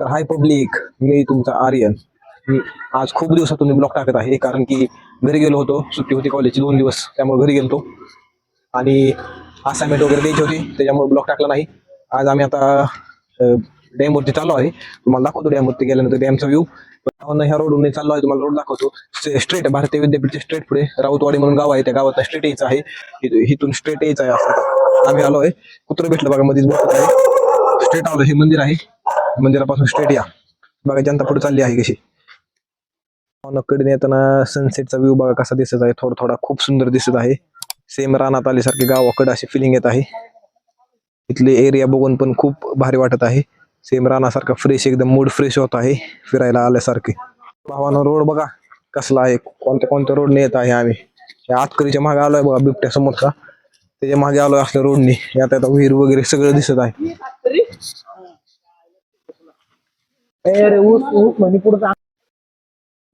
तर हाय पब्लिक मी तुमचा आर्यन. मी आज खूप दिवसातून ब्लॉग टाकत आहे कारण की घरी गेलो होतो सुट्टी होती कॉलेजची दोन दिवस त्यामुळे घरी गेलो आणि असाइनमेंट वगैरे द्यायची होती त्याच्यामुळे ब्लॉग टाकला नाही. आज आम्ही आता डॅमवरती चाललो आहे. तुम्हाला दाखवतो डॅमवरती गेल्यानंतर डॅमचा व्ह्यू ह्या रोडून चाललो आहे तुम्हाला रोड दाखवतो. स्ट्रेट भारतीय विद्यापीठचे स्ट्रेट पुढे. राऊतवाडी म्हणून गाव आहे त्या गावात स्ट्रेट यायचं आहे. इथून स्ट्रेट यायचं आहे असं. आम्ही आलो आहे. कुत्र भेटलं बघा मध्येच आहे. स्ट्रेट आलो हे मंदिर आहे. मंदिरापासून स्ट्रेट या. बघा जनता पुढे चालली आहे कशी. कडे येताना सनसेटचा व्ह्यू बघा कसा दिसत आहे. थोडा थोडा खूप सुंदर दिसत आहे. सेम रानात आल्यासारखे गावाकडे अशी फिलिंग येत आहे. इथले एरिया बघून पण खूप भारी वाटत आहे. सेम रानासारखा फ्रेश एकदम मूड फ्रेश होत आहे. फिरायला आल्यासारखे. भावानं रोड बघा कसला आहे. कोणत्या कोणत्या रोडने येत आहे आम्ही. या आतकरीच्या मागे आलोय बघा बिबट्या समोरचा त्याच्यामागे आलोय असल्या रोडनी यात आता विहीर वगैरे सगळं दिसत आहे.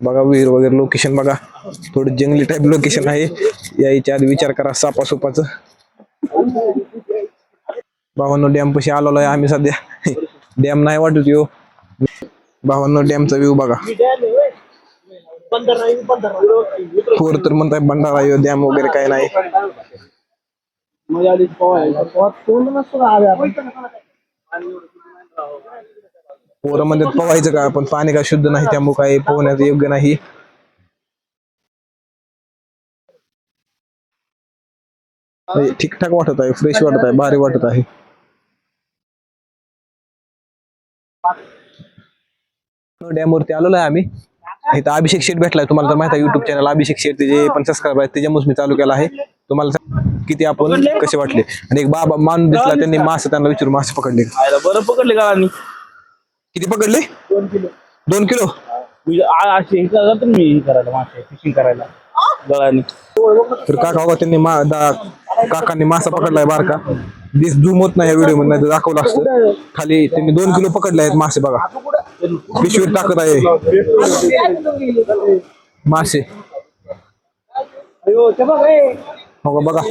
बघा विहीर वगैरे लोकेशन बघा. थोडं जंगली टाईप लोकेशन आहे. यायच्या आधी विचार करा सापा सुपाच भावांनो डॅम पशी आलेलो आहे आम्ही सध्या. डॅम नाही वाटत यो. भावांनो डॅमचा व्ह्यू बघा. खोर तर म्हणताय भंडारा यो डॅम वगैरे काय नाही. पोरं म्हणजे पवायचं का? पण पाणी काय शुद्ध नाही त्यामुळे काय पोहण्याचं योग्य नाही. ठीकठाक वाटत आहे फ्रेश वाटत आहे भारी वाटत आहे. डॅमवरती आलेलो आहे आम्ही. इथं अभिषेक शेट भेटलाय तुम्हाला तर माहिती आहे युट्यूब चॅनल अभिषेक शेट जे पण सबस्क्राईब आहे त्याच्यामुळे मी चालू केला आहे. तुम्हाला किती आपण कसे वाटले? आणि एक बाबा मान दिसला त्यांनी मासे त्यांना विचारून मासे पकडले. बरं पकडले का किती पकडले? दोन किलो. दोन किलो? म्हणजे असे हे करतात ना मी हे करायला मासे फिशिंग करायला. गळानी तर काका बघा त्यांनी मा दा- काकांनी मासा पकडलाय बारका दिस झूम होत नाही या व्हिडिओमध्ये नाहीतर दाखवलं असतं. खाली त्यांनी दोन किलो पकडले आहेत मासे बघा. पिशवीत टाकत आहे. मासे. हो का बघा.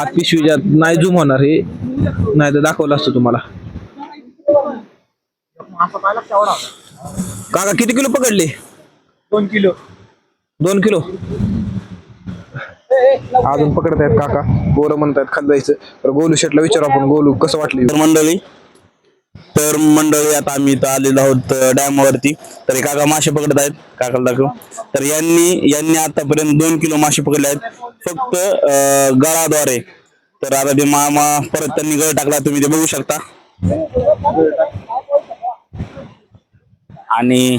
आत पिशवीच्या नाही झूम होणार हे. नाही तर दाखवलं असतं तुम्हाला. काका किती किलो पकडले? दोन किलो. दोन किलो? अजून पकडत आहेत काका. गोरं म्हणतात खाली जायचं तर गोलू शेटला विचारू आपण. गोलू कसं वाटली तर मंडळी तर मंडळी आता आम्ही इथं आलेलो आहोत डॅम वरती तर हे काका मासे पकडत आहेत काकाला दाखव. तर यांनी यांनी आतापर्यंत दोन किलो मासे पकडले आहेत. फक्त अं, गळाद्वारे. तर आता ते मामा परत त्यांनी गळ टाकला. तुम्ही ते बघू शकता. आणि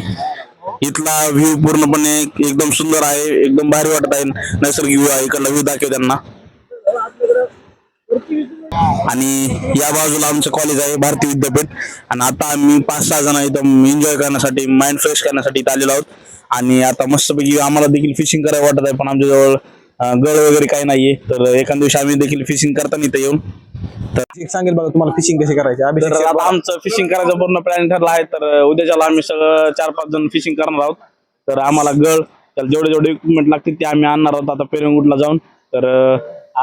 इथला व्ह्यू पूर्णपणे एकदम सुंदर आहे एकदम भारी वाटत आहे. नैसर्गिक व्ह्यू आहे इकडला व्ह्यू दाखव त्यांना. आणि या बाजूला आमचं कॉलेज आहे भारतीय विद्यापीठ. आणि आता आम्ही पाच सहा जण इथं एन्जॉय करण्यासाठी माइंड फ्रेश करण्यासाठी इथं आलेलो आहोत. आणि आता मस्तपैकी आम्हाला देखील फिशिंग करायला वाटत आहे पण आमच्याजवळ गळ वगैरे काही नाहीये. तर एखाद दिवशी आम्ही देखील फिशिंग करताना इथं येऊन एक सांगेल बघा तुम्हाला फिशिंग कशी करायची? अभिषेक तर आता. आमचं फिशिंग करायचं पूर्ण प्लॅन ठरला आहे तर उद्याच्याला आम्ही सगळं चार पाच जण फिशिंग करणार आहोत. तर आम्हाला गळ त्याला जेवढे जेवढे इक्विपमेंट लागतील ते आम्ही आणणार आहोत आता पेरंगुटला जाऊन. तर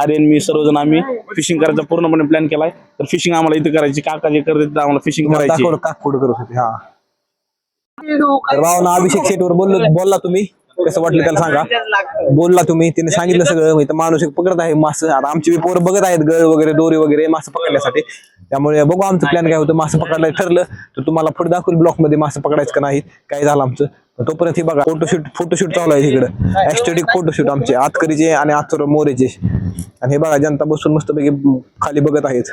आर्यन मी सर्वजन आम्ही फिशिंग करायचा पूर्णपणे प्लॅन केलाय. तर फिशिंग आम्हाला इथे करायची काका जे करते आम्हाला फिशिंग करायची. दाखवलं का पुढे करत होते हा. तर भावना अभिषेक शेटवर बोललो बोलला तुम्ही. कसं वाटलं त्याला सांगा? बोलला तुम्ही तिने सांगितलं सगळं इथं माणूस पकडत आहे मासे. आता आमची बी पोरं बघत आहेत गळ वगैरे दोरी वगैरे मासे पकडण्यासाठी. त्यामुळे बघू आमचं प्लॅन काय होतं. मासे पकडायला ठरलं तर तुम्हाला पुढे दाखवलं ब्लॉकमध्ये मासे पकडायचं का नाही काय झालं आमचं. पण तोपर्यंत हे बघा फोटोशूट फोटोशूट चालू आहे तिकडं ऍस्टेटिक फोटोशूट आमचे आतकरीचे आणि आतकर मोरेचे आणि हे बघा जनता बसून मस्तपैकी खाली बघत आहेत.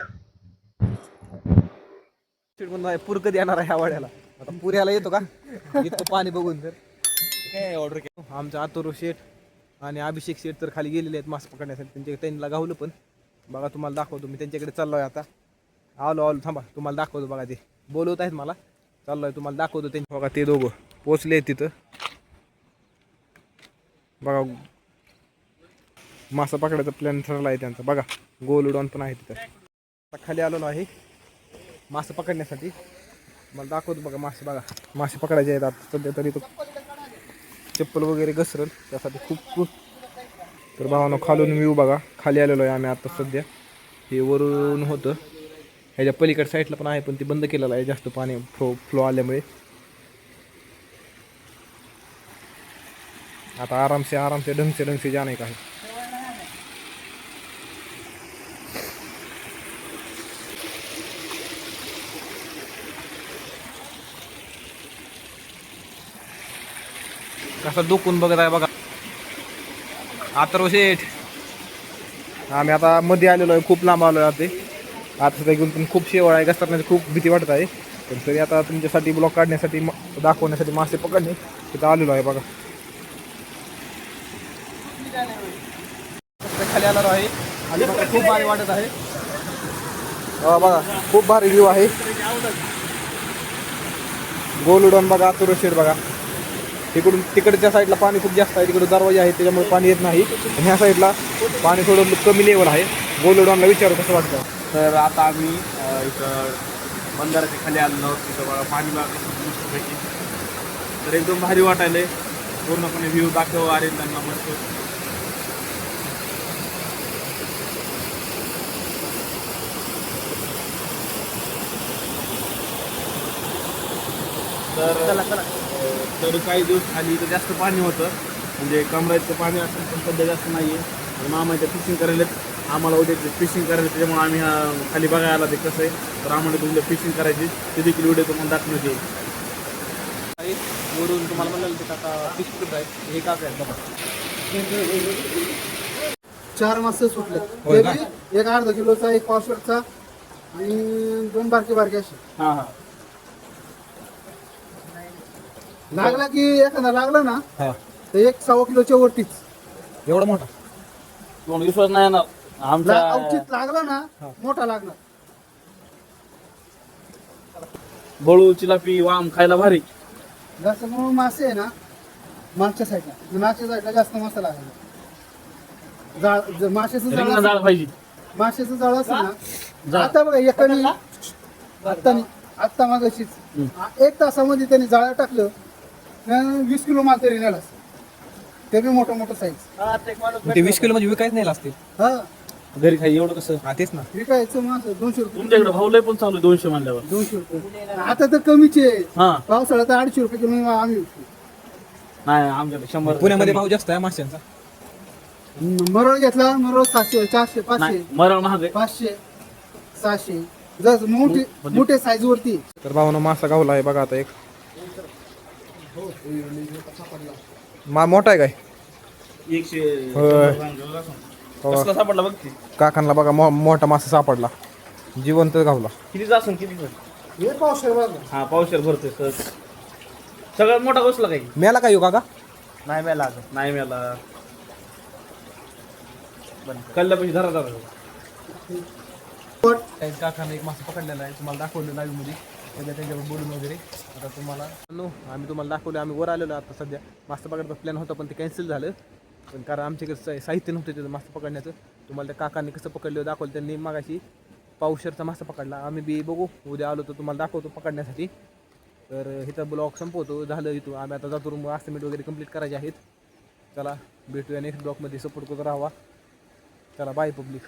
पूर कधी येणार आहे ह्या वाड्याला? आता पुऱ्याला येतो का? इतकं पाणी बघून तर. काय ऑर्डर केलं आमचा आतुर शेठ आणि अभिषेक शेठ तर खाली गेलेले आहेत मासे पकडण्यासाठी. त्यांच्या त्यांना गावलं पण. बघा तुम्हाला दाखवतो. मी त्यांच्याकडे चाललोय आता. आलो आलो. थांबा. तुम्हाला दाखवतो बघा ते. बोलवत आहेत मला. चाललोय. तुम्हाला दाखवतो त्यांच्या बघा ते दोघं पोचले आहेत तिथं. बघा मासा पकडायचा प्लॅन ठरला आहे त्यांचा. बघा गोल उडवून पण आहे तिथं. आता खाली आलेलो आहे मासे पकडण्यासाठी. मला दाखवतो बघा मासे. बघा मासे पकडायचे आहेत आता. सध्या तरी तो चप्पल वगैरे घसरल त्यासाठी खूप तर भावानं खालून व्ह्यू बघा. खाली आलेलो आहे आम्ही आता सध्या. हे वरून होतं. ह्याच्या पलीकड साईडला पण आहे पण ती बंद केलेलं आहे जास्त पाणी. फ्लो फ्लो आल्यामुळे. आता आरामसे आरामसे ढंगसे ढंगसे जाणे का? आहे कसं डोकून बघत आहे बघा. अथर्व शेठ. आम्ही आता मध्ये आलेलो आहे खूप लांब आलो आहे आता ते. आता घेऊन पण खूप शेवळ आहे घसरण्याची खूप भीती वाटत आहे. पण तरी आता तुमच्यासाठी ब्लॉक काढण्यासाठी दाखवण्यासाठी मासे पकडणे तिथं आलेलो आहे बघा. खाली आलेलो आहे. आणि बघा खूप भारी वाटत आहे. बघा खूप भारी व्ह्यू आहे. गोल उडवून बघा तुरशेर बघा. तिकडून तिकडच्या साईडला पाणी खूप जास्त आहे तिकडे दरवाजे आहे त्याच्यामुळे पाणी येत नाही. आणि ह्या साईडला पाणी थोडं कमी लेवल आहे. गोल उडवणला विचारू कसं वाटतं? तर आता आम्ही इथं बंधाऱ्याच्या खाली आहोत. तिथं बघा पाणी मस्तपैकी तर एकदम भारी वाटायलंय पूर्णपणे व्ह्यू दाखव अरे त्यांना मस्त. तर अ, तर काही दिवस खाली इथं जास्त पाणी होतं. म्हणजे कमराचं पाणी असेल पण सध्या जास्त नाही आहे मामा इथं फिशिंग करायला आम्हाला उद्या फिशिंग करायला त्याच्यामुळे आम्ही हा खाली बघायला आला ते कसं आहे. तर आम्हाला तुमच्या फिशिंग करायची ते देखील व्हिडिओ तुम्हाला दाखवण्यात येईल वरून तुम्हाला म्हणलं ते आता बिस्कुट आहे हे का काय बघा. चार मासे सुटले एक अर्धा किलोचा एक पावशेरचा आणि दोन बारके बारके असे. हां हां. लागला की एखादा लागला ना हा. तर एक सव्वा किलोच्या वरतीच. एवढा मोठा? तुम्हाला विश्वास नाही येणार. ला- आमच्या अवचित लागला ना मोठा लागणार. बळू चिलापी वाम खायला भारी. जास्त म्हणून मासे आहे ना मागच्या साईडला मागच्या साईडला जास्त मासा लागला जाळ ज- माशाचं जाळ रिंगण असेल- जाळ पाहिजे. माशाचं जाळ असेल ना जाळ. आता बघा एकाने आत्ता आत्ता मागाशीच. एक तासामध्ये त्यांनी जाळं टाकलं वीस किलो माल तरी नेला ते बी मोठं मोठं साईज ते वीस किलो म्हणजे विकायच नाही असतील? हा. घरी खाई एवढं कसं? हा तेच ना. विकायचं मास दोनशे रुपये तुमच्याकडे भावलंय पण चालू आहे दोनशे म्हणल्यावर. दोनशे रुपये. आता तर कमीचे आहे. हा. पावसाळ्यात तर अडीचशे रुपये किलो आम्ही विकतो. नाही आमच्याकडे शंभर. पुण्यामध्ये भाव जास्त आहे माशांचा. मरळ घेतला मरळ सातशे चारशे पाचशे. मरण महाग आहे. पाचशे सहाशे. जस मोठे मोठे साईज वरती. तर भावानं मासा गावला आहे बघा आता एक. मा मोठा आहे काय? एकशे होय. कसला सापडला बघ की? काकांना बघा मोठा मासा सापडला. जिवंत गावला कितीचा असून किती हे बघा हा पावशेर भरतोय सर. सगळ्यात मोठा बसला काही? मेला काय येऊ काका? नाही मेला नाही मेला कल्ल्यापाशी धरा धरा. काकांना एक मासा पकडलेला आहे तुम्हाला दाखवलं लाईव्हमध्ये त्याच्या त्यांच्यावर बोलून वगैरे. आता तुम्हाला नो आम्ही तुम्हाला दाखवलं आम्ही वर आलेलो आता सध्या. मासा पकडचा प्लॅन होता पण ते कॅन्सल झालं. पण कारण आमच्याकडे साहित्य नव्हतं त्याचं मासा पकडण्याचं. तुम्हाला त्या काकांनी कसं पकडलं दाखवलं त्यांनी मागाशी. पावशरचा मासा पकडला. आम्ही बी बघू. उद्या आलो तर तुम्हाला दाखवतो पकडण्यासाठी. तर इथं ब्लॉग संपवतो. झालं इथं आम्ही आता जातो रूम आस्टिमेट वगैरे कंप्लीट करायचे आहेत. चला भेटूया नेक्स्ट ब्लॉगमध्ये सपोर्ट करत राहावा. चला बाय पब्लिक